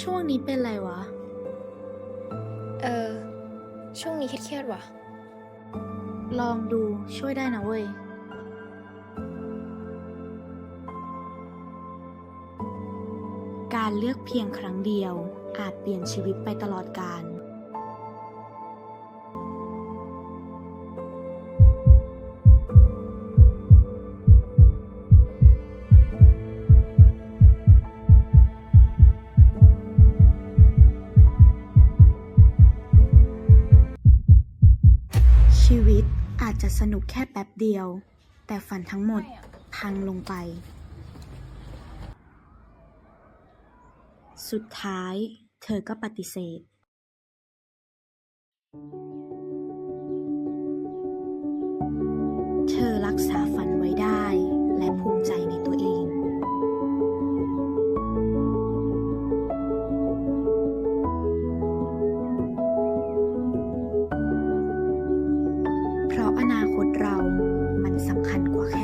ช่วงนี้เป็นไรวะ เออ ช่วงนี้เครียดๆว่ะ ลองดูช่วยได้นะเว้ย การเลือกเพียงครั้งเดียวอาจเปลี่ยนชีวิตไปตลอดกาล ชีวิตอาจจะสนุกแค่แป๊บเดียว แต่ฝันทั้งหมดพังลงไป สุดท้ายเธอก็ปฏิเสธ เธอรักษาฝัน อนาคตเรามันสำคัญกว่าแค่